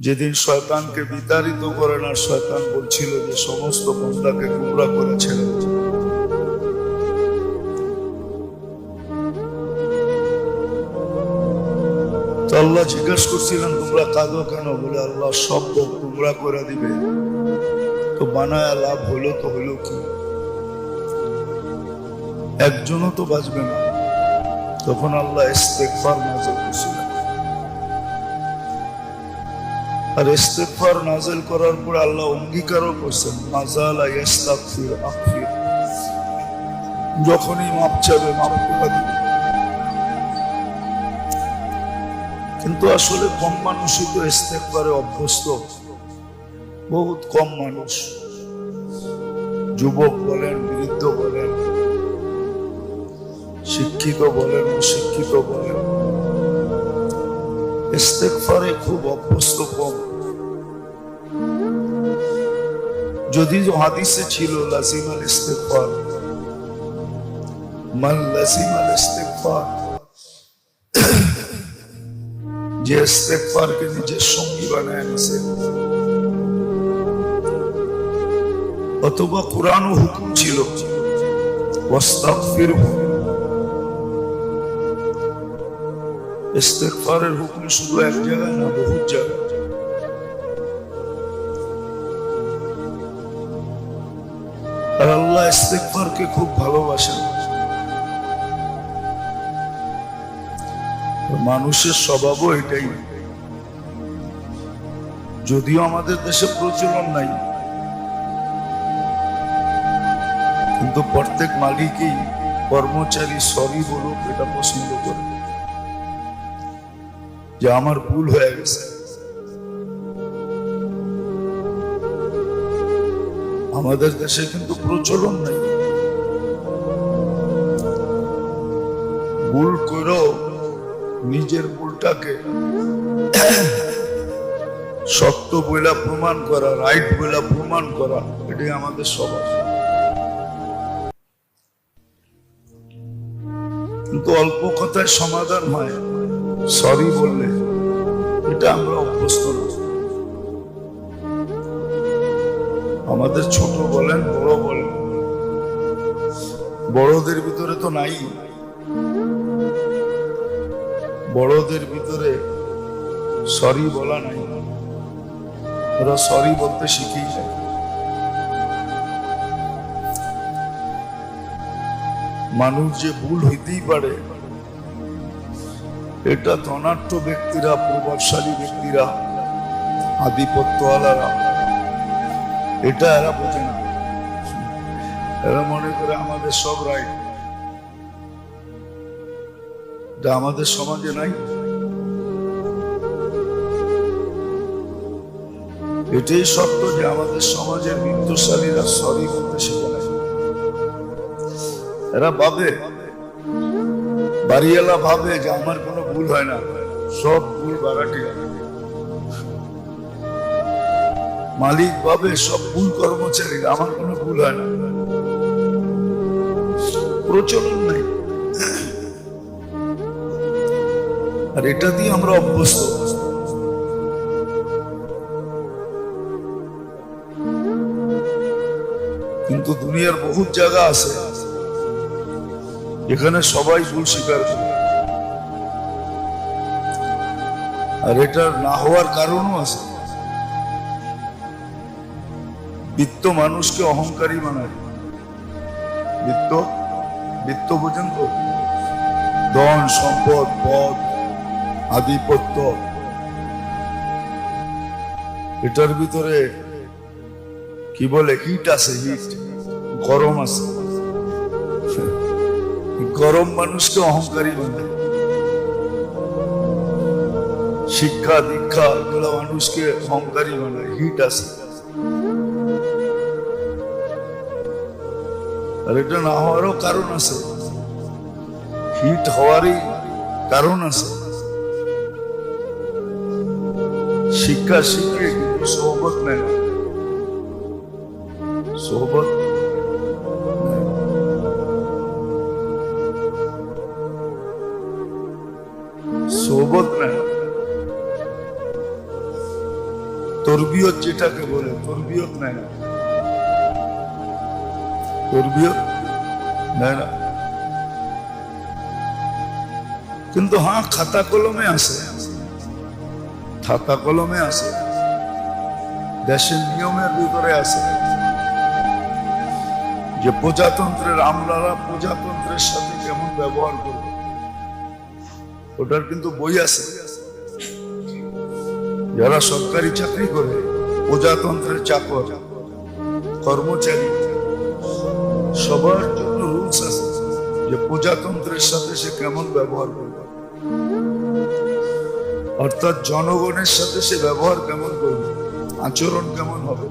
যেদিন শয়তানকে বিতাড়িত করেন আর শয়তান বলছিল যে সমস্ত বন্দাকে গুমরা করে ছেড়ে আল্লাহ জিজ্ঞাসা করছিলেন, তোমরা কাঁদো কেন? বলে, আল্লাহ সব গুমরা করে দিবে। তো বানায় লাভ হলো তো হলো কি? একজনও তো বাঁচবে না। তখন আল্লাহ ইস্তেকফার নাজল করছিলেন। আর ইস্তেকফার নাজেল করার পর আল্লাহ অঙ্গীকারও করছেন মাজালা যখনই মাপ চাবে মাপ দিবে। কিন্তু আসলে কম মানুষই তো ইস্তেকবারে অভ্যস্ত। বহুত কম মানুষ। যুবক বলেন, বৃদ্ধ বলেন, শিক্ষিত বলেন, অশিক্ষিত বলেন। ইস্তেকফারে খুব অভ্যস্ত কম। যদি হাদিসে ছিল লাজিম আল ইস্তেকফার মান লাজিম আল ইস্তেকফার যে ইস্তেকফারকে নিজের সঙ্গী বানায় নিছে, অথবা কোরআন হুকুম ছিল, ওয়াস্তাগফিরহু ইস্তেগফারের হুকুম শুধু এক জায়গায় না, বহুত জায়গায়। আর আল্লাহ ইস্তেগফারকে খুব ভালোবাসেন। মানুষের স্বভাবও এটাই। যদিও আমাদের দেশে প্রচলন নাই, কিন্তু প্রত্যেক মালিকই কর্মচারী সরি বলুক, এটা পছন্দ করে। যে আমার ভুল হয়ে গেছে। আমাদের দেশে কিন্তু প্রচলন নাই। ভুল করেও নিজের ভুলটাকে সত্য বইলা প্রমাণ করা, রাইট বইলা প্রমাণ করা, এটাই আমাদের স্বভাব কিন্তু অল্প কথায় সমাধান হয়। সরি বললে এটা আমরা অভ্যস্ত আমাদের ছোট বলেন, বড় বলেন। বড়দের ভিতরে তো নাই। বড়দের ভিতরে সরি বলা নাই। ওরা সরি বলতে শিখেই যায়। মানুষ যে ভুল হইতেই পারে এটা ধনাঢ্য ব্যক্তিরা, প্রভাবশালী ব্যক্তিরা, আধিপত্যওয়ালারা। এটা এরা বোঝে না। এরা মনে করে আমাদের সব রাইট আমাদের সমাজে নাই। এটাই সত্য যে আমাদের সমাজের বিত্তশালীরা সরি বলতে শিখে এরা ভাবে, বাড়িওয়ালা ভাবে যে আমার ভুল হয় না। সব ভুল বাড়াটি মালিক ভাবে সব ভুল কর্মচারী, আমার কোনো ভুল হয় না। প্রচলন নাই। আর এটা দিয়ে আমরা অভ্যস্ত। কিন্তু দুনিয়ার বহুত জায়গা আছে। এখানে সবাই ভুল স্বীকার করে। আর এটা না হওয়ার কারণও আছে। বৃত্ত মানুষকে অহংকারী বানায়। বৃত্ত বৃত্ত পর্যন্ত। ধন, সম্পদ, পদ, আধিপত্য। এটার ভিতরে কি বলে? হিট আছে হিট গরম আছে। গরম মানুষকে অহংকারী বানায়। শিক্ষা দীক্ষা এগুলো মানুষকে অহংকারী বানায়, হিট আছে। আর এটা না হওয়ারও কারণ আছে। হিট হওয়ারই কারণ আছে। শিক্ষা শিখে কিন্তু সোহবত নেয় সোহবত তরবিয়ত যেটাকে বলে তরবিয়ত নেয় না। তরবিয়ত নেয় না। কিন্তু হ্যাঁ খাতা কলমে আছে। খাতা কলমে আছে। দেশের নিয়মের ভিতরে আছে। যে প্রজাতন্ত্রের আমলারা প্রজাতন্ত্রের সাথে কেমন ব্যবহার করবে, ওটার কিন্তু বই আছে। যারা সরকারি চাকরি করে, প্রজাতন্ত্রের চাকর, কর্মচারী, সবার জন্য রুলস আছে যে প্রজাতন্ত্রের সাথে সে কেমন ব্যবহার করবে। অর্থাৎ জনগণের সাথে সে ব্যবহার কেমন করবে, আচরণ কেমন হবে।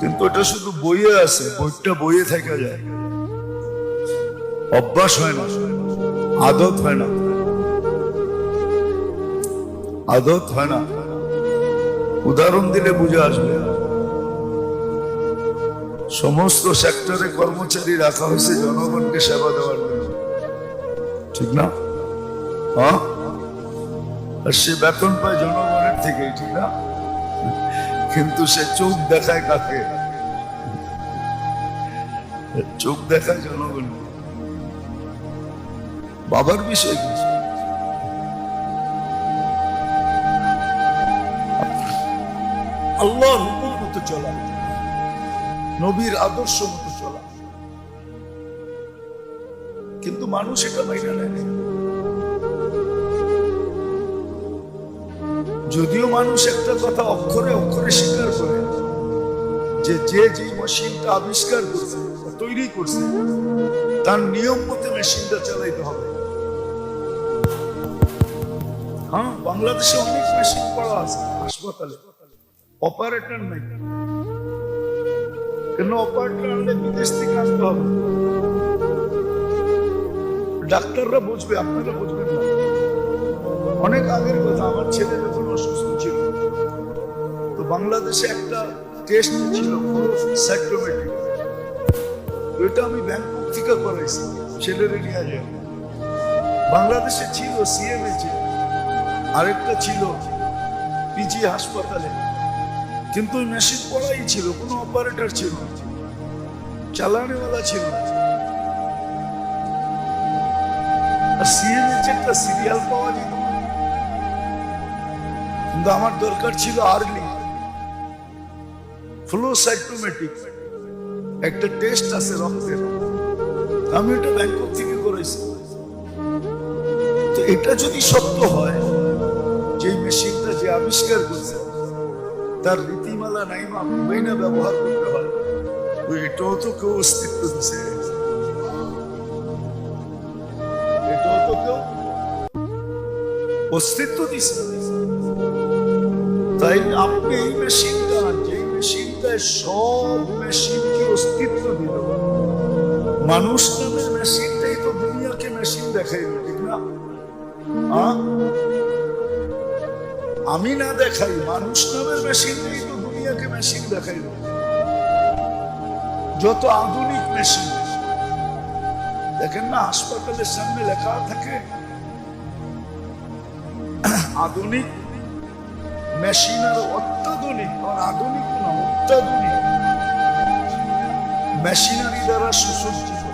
কিন্তু এটা শুধু বইয়ে আছে, বইটা বইয়ে থেকে যায়। অভ্যাস হয় না, আদত হয় না। আদত হয় না। উদাহরণ দিলে বুঝে আসবে। সমস্ত সেক্টরে কর্মচারী রাখা হয়েছে জনগণকে সেবা দেওয়ার জন্য। ঠিক না? আর সে বেতন পায় জনগণের থেকেই, ঠিক না? কিন্তু সে চোখ দেখায় কাকে? চোখ দেখায় জনগণ বাবার বিষয় কি আল্লাহর হুকুম মতো চলা। নবীর আদর্শ মতো চলা। কিন্তু মানুষ এটা মাইনা নেয় যদিও মানুষ একটা কথা অক্ষরে অক্ষরে স্বীকার করে, যে যে যে মেশিনটা আবিষ্কার করছে তৈরি করছে, তার নিয়ম মতে মেশিনটা চালাইতে হবে। হ্যাঁ বাংলাদেশে অনেক মেশিন পড়া আছে, হাসপাতালে। অপারেটর নাই। কেন অপারেটর আনলে বিদেশ থেকে আনতে হবে? ডাক্তাররা বুঝবে, আপনারা বুঝবেন না। অনেক আগের কথা, আমার ছেলে যখন অসুস্থ ছিল, তো বাংলাদেশে একটা টেস্ট ছিল সাইক্লোমেট্রিক ওইটা আমি ব্যাংকক থেকে করাইছি ছেলের নিয়ে যায় বাংলাদেশে ছিল সিএমএইচে আরেকটা ছিল পিজি হাসপাতালে। কিন্তু ওই মেশিন পড়াই ছিল, কোনো অপারেটর ছিল না। ছিল একটা সিরিয়াল পাওয়া যেত কিন্তু আমার দরকার ছিল আর্লি ফ্লো সাইক্লোমেটিক একটা টেস্ট আছে রক্তের। আমি এটা ব্যাংকক থেকে করেছি। তো এটা যদি সত্য হয় যে মেশিনটা যে আবিষ্কার করছে তার রীতিমালা নাই নাইমা মাইনা ব্যবহার করতে হয়। এটাও তো কেউ অস্তিত্ব দিছে। এটাও তো কেউ অস্তিত্ব দিছে। তাই আপনি এই মেশিনটা যে মেশিনটায় সব মেশিনকে অস্তিত্ব দিল, মানুষ নামের মেশিনটাই তো দুনিয়াকে মেশিন দেখাইল, ঠিক না? আমি না দেখাই, মানুষ নামের মেশিনটাই তো দুনিয়াকে মেশিন দেখাইল যত আধুনিক মেশিন দেখেন না, হাসপাতালের সামনে লেখা থাকে, আধুনিক মেশিন আর অত্যাধুনিক, আর আধুনিক না, অত্যাধুনিক। মেশিনারি দ্বারা সুসজ্জিত।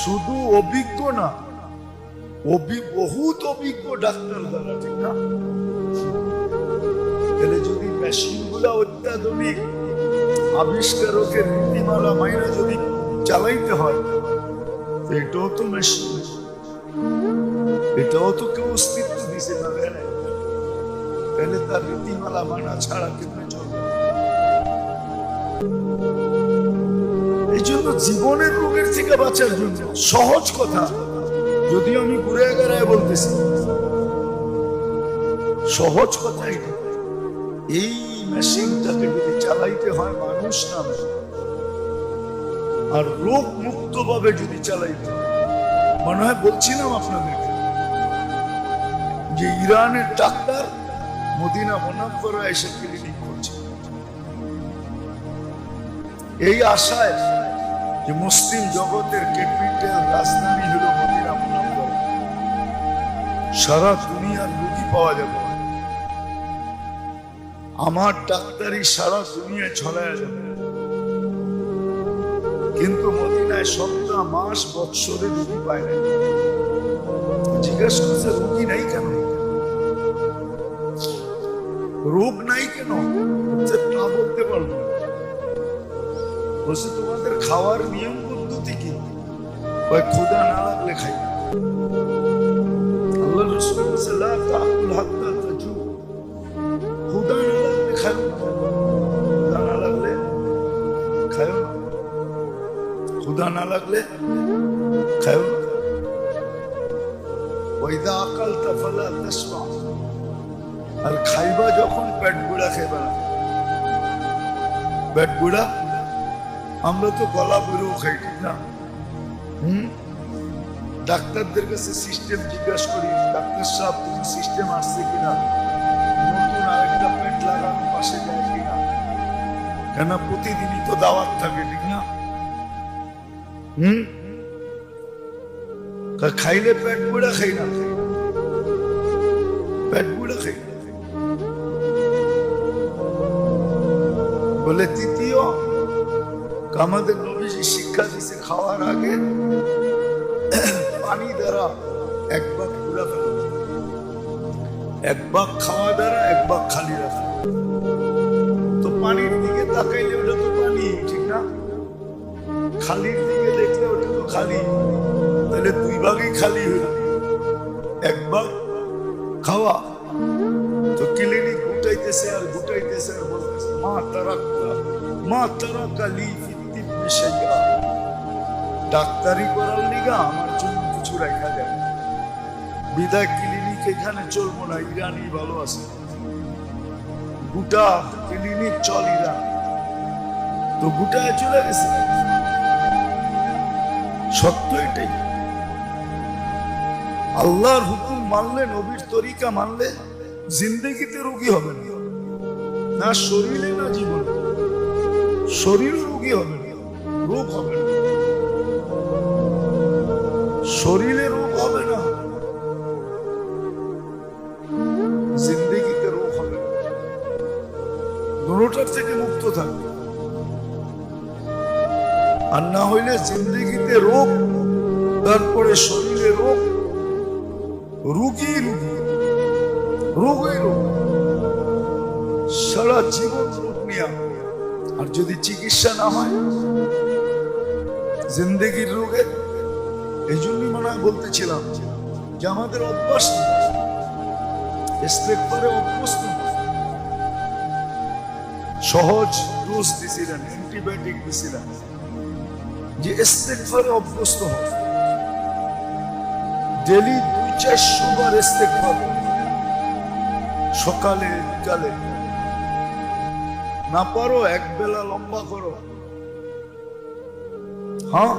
শুধু অভিজ্ঞ না বহুত অভিজ্ঞ ডাক্তার দ্বারা ঠিক না যদি মেশিনগুলা অত্যাধুনিক, আবিষ্কারকের নীতিমালা মাইনা যদি চালাইতে হয়, এটাও তো মেশিন। এটাও তো কেউ অস্তিত্ব দিছে না তাহলে তার রীতিমালা মানা ছাড়া চলবে এই জন্য জীবনের রোগের থেকে বাঁচার জন্য সহজ কথা যদিও আমি ঘুরে গেড়ায় বলতেছি, সহজ কথা এটা এই মেশিনটাকে যদি চালাইতে হয় মানুষ নামে, আর রোগ মুক্ত ভাবে যদি চালাইতে মনে হয় বলছিলাম আপনাদেরকে যে ইরানের ডাক্তার মদিনা মোনাফরা এসে ক্লিনিক করছে। এই আশায় যে মুসলিম জগতের ক্যাপিটাল রাজধানী হলো মদিনা সারা দুনিয়ার রুগী পাওয়া যাবে। আমার ডাক্তারি সারা দুনিয়ায় ছড়ায় যাবে। কিন্তু মদিনায় সপ্তাহ মাস বৎসরে রুগী পায় না। জিজ্ঞাসা করছে রুগী নাই কেন? রোগ নাই কেন? বলছে, তা বলতে পারব। বলছে তোমাদের খাওয়ার নিয়ম পদ্ধতি কি? ক্ষুধা না লাগলে খাই না। আল্লাহ রসুল বলছে লা তাকুল হাত্তা তাজু ক্ষুধা না লাগলে খাও না ক্ষুধা না লাগলে খাও না ক্ষুধা না লাগলে খাও না ওইদা আকাল তাফালা তাসমা আর খাইবা যখন পেট বুড়া খাইবা না পেট বুড়া আমরা তো গলা বুড়েও খাই ঠিক না হুম ডাক্তারদের কাছে সিস্টেম জিজ্ঞাসা করি, ডাক্তার সাহেব তুমি সিস্টেম আসছে কিনা? নতুন আরেকটা পেট লাগানো পাশে যায় কিনা? কেন প্রতিদিনই তো দাওয়াত থাকে, ঠিক না? হুম? খাইলে পেট বুড়া খাই না? পেট বুড়া খাই বলে, তৃতীয় আমাদের নবীজি শিক্ষা দিছে খাওয়ার আগে এক পুরা ফেলা। এক ভাগ খাওয়া দ্বারা এক ভাগ খালি রাখা। তো পানির দিকে তাকাইলে ওটা তো পানি, ঠিক না? খালির দিকে দেখলে ওটা তো খালি। তাহলে দুই ভাগই খালি হইল এক ভাগ খাওয়া। তো ক্লিনিক গুটাইতেছে আর গুটাইতেছে আর বলতেছে, মা তারা মা তারা কালি ফিত্তি বিষয়া ডাক্তারি করার লিগা আমার জন্য রাখা যায় বিদায় ক্লিনিক এখানে চলবো না, ইরানি ভালো আছে। ক্লিনিক চল ইরান। তো চলে গেছে। সত্য এটাই। আল্লাহর হুকুম মানলে, নবীর তরিকা মানলে জিন্দগিতে রোগী হবে না। না শরীরে, না জীবনে। শরীর রোগী হবে না। রোগ হবে না। শরীরে রোগ হবে না। জিন্দগিতে রোগ হবে। দুটার থেকে মুক্ত থাকবে। আর না হইলে জিন্দগিতে রোগ, তারপরে শরীরে রোগ, রুগী রুগী, রোগই রোগ। সারা জীবন রোগ নিয়া আর যদি চিকিৎসা না হয়, জিন্দগির রোগে এই জন্যই মনে বলতেছিলাম যে আমাদের অভ্যাস ইস্তেকবারে অভ্যস্ত সহজ ডোজ দিছিলেন, অ্যান্টিবায়োটিক দিছিলেন, যে ইস্তেকবারে অভ্যস্ত হয় ডেলি দুই চারশো বার ইস্তেকবার সকালে, বিকালে। না পারো এক বেলা লম্বা করো। হ্যাঁ?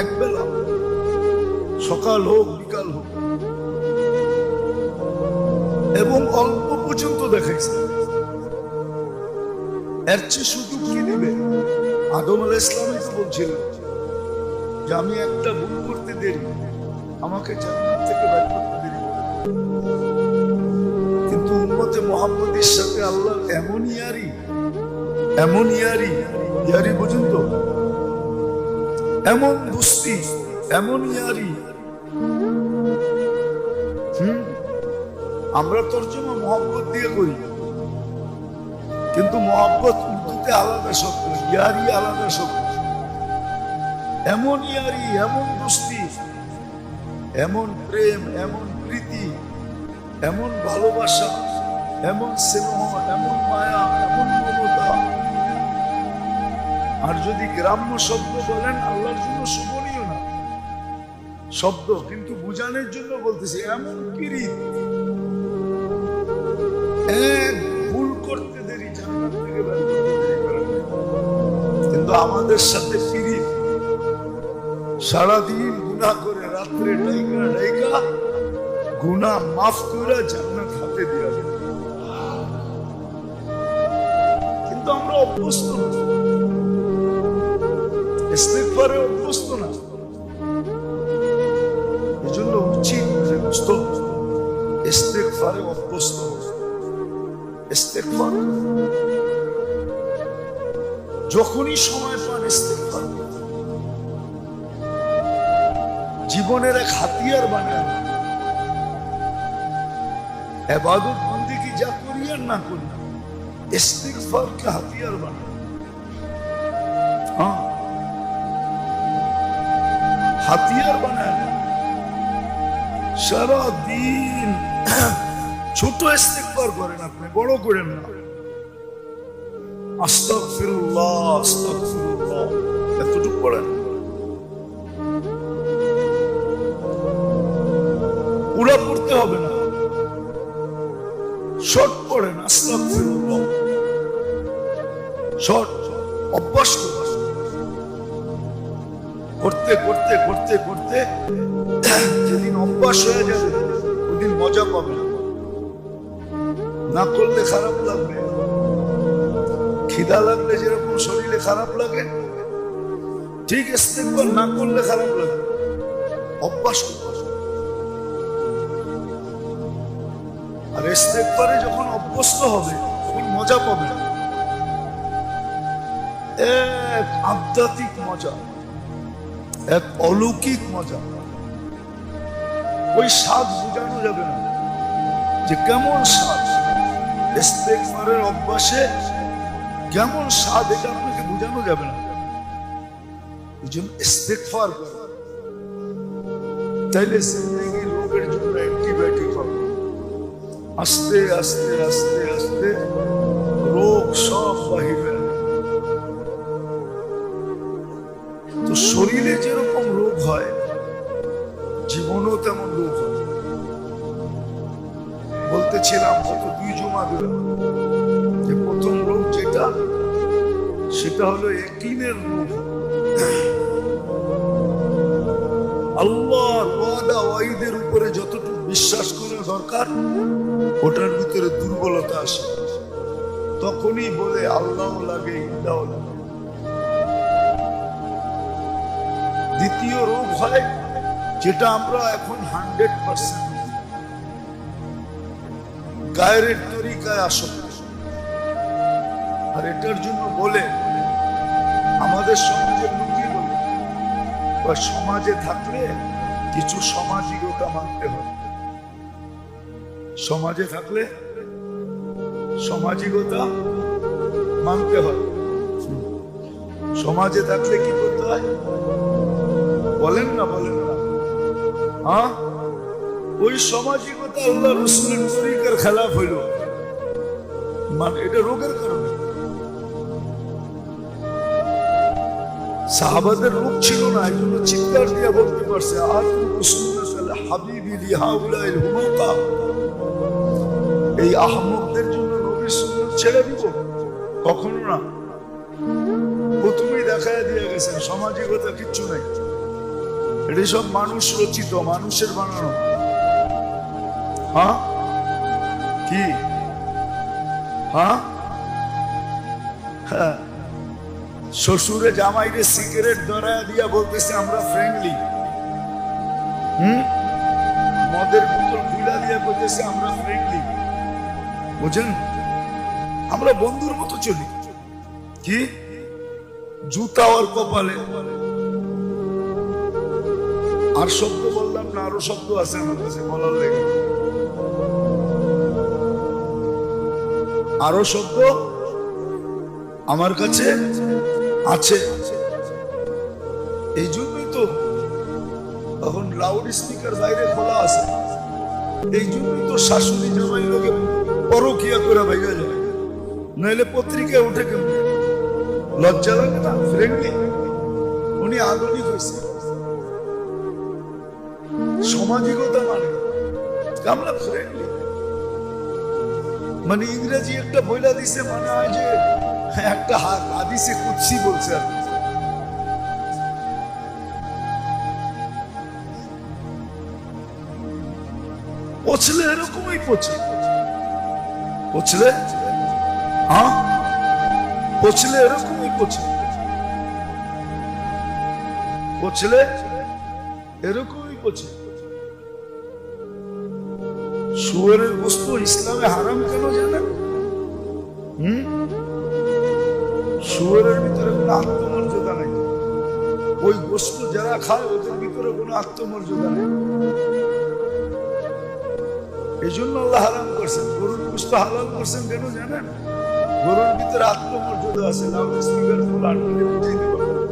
এক বেলা সকাল হোক, বিকাল হোক। এবং অল্প পর্যন্ত দেখাইছে। এর চেয়ে শুধু কি দিবে? আদম আল ইসলামই তো বলছিল যে, আমি একটা ভুল করতে দেরি। আমাকে জান্নাত থেকে বের করতে দেরি। কিন্তু উম্মতে মোহাম্মদের সাথে আল্লাহ এমন ইয়ারি এমন ইয়ারি ইয়ারি বুঝুন তো এমন দুস্তি এমন ইয়ারি। হুম, আমরা তর্জমা মোহাম্মত দিয়ে করি। কিন্তু মোহাম্মত উর্দুতে আলাদা শব্দ, ইয়ারি আলাদা শব্দ। এমন ইয়ারি, এমন দুস্তি এমন প্রেম, এমন প্রীতি, এমন ভালোবাসা, এমন স্নেহ, এমন মায়া, এমন মমতা। আর যদি গ্রাম্য শব্দ বলেন, আল্লাহর জন্য শোভনীয় না। শব্দ, কিন্তু বুঝানোর জন্য বলতেছি, এমন পিরিত এক ভুল করতে দেরি কিন্তু আমাদের সাথে পিরিত সারাদিন গুণা করে, রাত্রে ডাইকা ডাইকা গুণা মাফ করে জান্নাত হাতে দেওয়া কিন্তু আমরা অভ্যস্ত না এজন্য উচিত যে অভ্যস্ত। যখনই সময় পান জীবনের এক হাতিয়ার বানান এবাদত বন্দি কি যা করি আর না করি হাতিয়ার বানান হাতিয়ার বানান সারা দিন ছোট ইস্তেগফার করেন আপনি, বড় করেন না। আস্তাগফিরুল্লাহ আস্তাগফিরুল্লাহ, এতটুকু পড়েন। পড়তে হবে না। শর্ট পড়েন, আস্তাগফিরুল্লাহ। শর্ট, অভ্যাস। করতে করতে করতে করতে যেদিন অভ্যাস হয়ে যাবে, ওদিন মজা পাবে না। করলে খারাপ লাগবে, খিদা লাগলে যেরকম শরীরে খারাপ লাগে, ঠিক ইস্তেগফার না করলে খারাপ লাগে। অভ্যাস। আর ইস্তেগফারে যখন অভ্যস্ত হবে, তখন মজা পাবে এক আধ্যাত্মিক মজা। এক অলৌকিক মজা। ওই স্বাদ বোঝানো যাবে না যে কেমন স্বাদ অভ্যাসে কেমন স্বাদ এটা আপনাকে বোঝানো যাবে না। তাইলে জিন্দগি জন্য অ্যান্টিবায়োটিক হবে আস্তে আস্তে আস্তে আস্তে শরীরে যেরকম রোগ হয়, জীবনও তেমন রোগ হয়। বলতেছিলাম গত দুই জমা দিলাম যে প্রথম রোগ যেটা, সেটা হলো একিনের রোগ। আল্লাহ ওয়াইদের উপরে যতটুকু বিশ্বাস করা দরকার, ওটার ভিতরে দুর্বলতা আসে। তখনই বলে আল্লাহ লাগে ইন্দাও লাগে। দ্বিতীয় রোগ হয়, যেটা আমরা এখন হান্ড্রেড পার্সেন্ট গায়ের তরিকায় আসক্ত আর এটার জন্য বলে, আমাদের সমাজের লোক বলে বা সমাজে থাকলে কিছু সামাজিকতা মানতে হয় সমাজে থাকলে সামাজিকতা মানতে হয় সমাজে থাকলে কি করতে হয়? বলেন না বলেন না। হ্যাঁ? ওই সামাজিকতা আল্লাহ রসুলের তরিকার খেলাফ হইল। মানে এটা রোগের কারণে। সাহাবাদের রোগ ছিল না, এই জন্য চিৎকার বলতে পারছে আর এই আহমকদের জন্য নবীর সুন্নাত ছেড়ে দিব? কখনো না। প্রথমেই দেখা দিয়ে গেছেন সামাজিকতা কিচ্ছু নাই। এটি সব মানুষ রচিত, মানুষের বানানো। হ্যাঁ? কি? হ্যাঁ? হ্যাঁ। শ্বশুরে জামাইরে সিগারেট ধরা দিয়া বলতেছে, আমরা ফ্রেন্ডলি হুম? মদের বোতল খুলা দিয়া বলতেছে আমরা ফ্রেন্ডলি বুঝেন? আমরা বন্ধুর মতো চলি। কি? জুতা ওর কপালে। আর শব্দ বললাম না, আরও শব্দ আছে আমার কাছে, বলার লেগে। আরও শব্দ আমার কাছে আছে। এই জন্যই তো তখন লাউড স্পিকার বাইরে খোলা আছে। এই জন্যই তো শাশুড়ি জামাই লোকে পরকিয়া করে ভাইয়া যায়। নইলে পত্রিকায় উঠে কেমন? লজ্জা লাগে না? ফ্রেন্ডলি উনি আধুনিক হয়েছে। সামাজিকতা মানে। আমরা ফ্রেন্ডলি মানে ইংরেজি একটা বইলা দিছে মানে হয় যে একটা বলছে এরকমই পচে পচলে হ্যাঁ? পচলে এরকমই পচে পচলে এরকমই পচে শুয়ারের বস্তু ইসলামে হারাম কেন জানেন? হম? শুয়োরের ভিতরে কোনো আত্মমর্যাদা নেই। ওই বস্তু যারা খায়, ওদের ভিতরে কোনো আত্মমর্যাদা নেই। এই জন্য আল্লাহ হারাম করছেন। গরুর গোস্ত হালাল করছেন কেন জানেন? গরুর ভিতরে আত্মমর্যাদা আছে লাউড স্পিকার ফুল আটকে বুঝাইতে পারব না।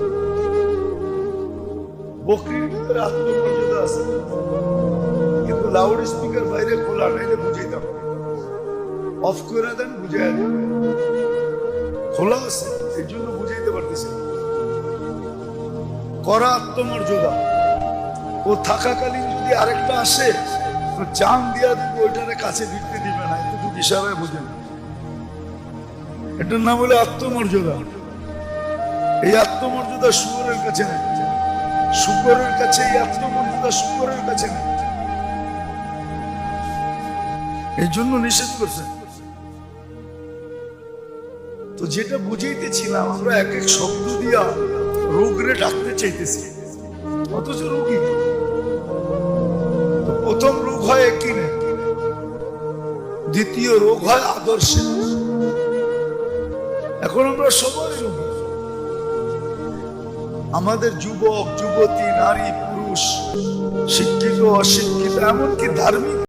বকরির ভিতরে আত্মমর্যাদা আছে। লাউড স্পিকার বাইরে, খোলা নাইলে বুঝাইতে পারব অফ করে দেন বুঝাই দেন খোলা আছে এই জন্য বুঝাইতে পারতেছি করা আত্মমর্যাদা। ও থাকাকালীন যদি আরেকটা আসে, তো চান দিয়া দিবে, ওইটারে কাছে ভিড়তে দিবে না, এতটুকু ইশারায় বুঝে না এটার নাম হলো আত্মমর্যাদা। এই আত্মমর্যাদা শুকরের কাছে নেই। শুকরের কাছে, এই আত্মমর্যাদা শুকরের কাছে নেই। এই জন্য নিষেধ করছে। তো যেটা বুঝাইতেছিলাম, আমরা এক এক শব্দ দিয়া রোগরে ডাকতে চাইতেছি। অথচ রোগী। প্রথম রোগ হয় একই দ্বিতীয় রোগ হয় আদর্শে। এখন আমরা সবাই রোগী। আমাদের যুবক, যুবতী, নারী, পুরুষ, শিক্ষিত, অশিক্ষিত, এমনকি ধার্মিক